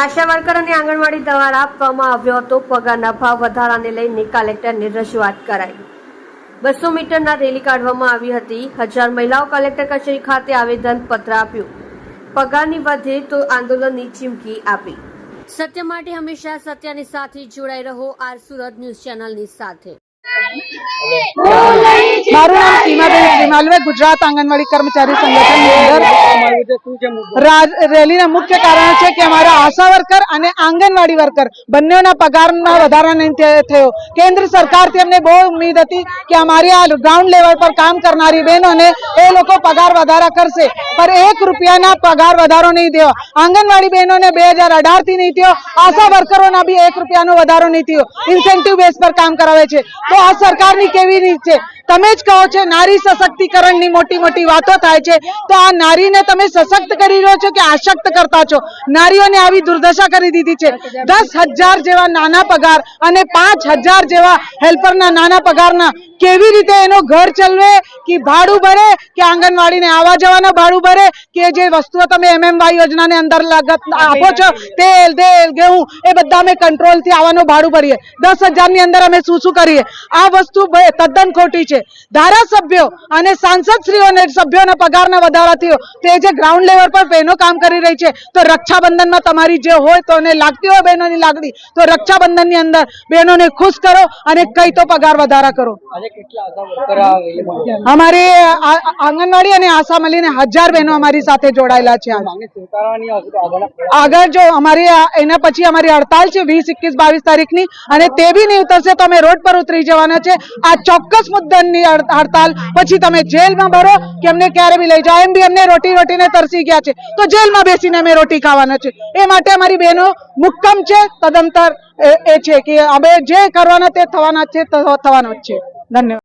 આશા worker અને આંગણવાડી દ્વારા આપવામાં આવ્યો હતો. પગારના ભાવ વધારાને લઈને કલેક્ટરને રજૂઆત કરાઈ. બસો મીટરના રેલી કાઢવામાં આવી હતી. હજાર મહિલાઓ કલેક્ટર કચેરી ખાતે આવેદન પત્ર આપ્યું. પગારની વધે તો આંદોલનની ચીમકી આપી. સત્ય માટે હંમેશા સત્યની સાથે જોડાઈ રહો. આર સુરત ન્યૂઝ ચેનલની સાથે. મારું નામ સીમાબેન ગુજરાત આંગણવાડી કર્મચારી સંગઠન રેલીના મુખ્ય કારણ છે કે અમારા આશા વર્કર અને આંગણવાડી વર્કર બંનેના પગારમાં વધારા નહીં થયો- કેન્દ્ર સરકારથી અમને બહુ ઉમ્મીદ હતી કે અમારી આ ગ્રાઉન્ડ લેવલ પર કામ કરનારી બહેનોને એ લોકો પગાર વધારા કરશે. પર એક રૂપિયાના પગાર વધારો નહીં થયો. આંગણવાડી બહેનોને બેથી નહીં થયો. આશા વર્કરોના બી એક રૂપિયાનો વધારો નહીં થયો. ઇન્સેન્ટિવ બેઝ પર કામ કરાવે છે. તો આ સરકારની કેવી રીત છે? તમે જ કહો છો, નારી સશક્તિકરણની મોટી મોટી વાતો થાય છે, તો આ નારીને તમે સશક્ત કરી રહ્યો છો કે આશક્ત કરતા છો? નારીઓને આવી દુર્દશા કરી દીધી છે. દસ હજાર જેવા નાના પગાર અને પાંચ હજાર જેવા હેલ્પરના નાના પગારના કેવી રીતે એનો ઘર ચલવે? કે ભાડું ભરે? કે આંગણવાડીને આવવા જવાના ભાડું ભરે? કે જે વસ્તુઓ તમે એમએમવાય યોજનાને અંદર લાગત આપો છો, તેલ તેલ ઘઉં, એ બધા અમે કંટ્રોલથી આવવાનું ભાડું ભરીએ. દસ હજારની અંદર અમે શું શું કરીએ? આ વસ્તુ તદ્દન ખોટી છે. ધારાસભ્યો અને સાંસદશ્રીઓને સભ્યોના પગારના વધારા થયો તે જે ગ્રાઉન્ડ લેવલ પર બહેનો કામ કરી રહી છે તો રક્ષાબંધનમાં તમારી જે હોય તો એને લાગતી હોય બહેનોની લાગણી તો રક્ષાબંધનની અંદર બહેનોને ખુશ કરો અને કઈ તો પગાર વધારા કરો? અમારી આંગણવાડી અને આશા મળીને હજાર બહેનો અમારી સાથે જોડાયેલા છે આગળ જો અમારી એના પછી અમારી હડતાલ છે વીસ એકવીસ બાવીસ તારીખની અને તે બી નહીં ઉતરશે તો અમે રોડ પર ઉતરી જવાના છે. આ ચોક્કસ મુદ્દાની હડ- હડતાલ. પછી તમે જેલમાં ભરો કે અમને ક્યારે બી લઈ જાઓ. એમ બી અમને રોટી, રોટીને તરસી ગયા છે. તો જેલમાં બેસીને અમે રોટી ખાવાના છે. એ માટે અમારી બહેનો મુક્કમ છે, તદંતર એ- એ છે કે અમે જે કરવાના તે થવાના છે થવાના જ છે. ધન્યવાદ.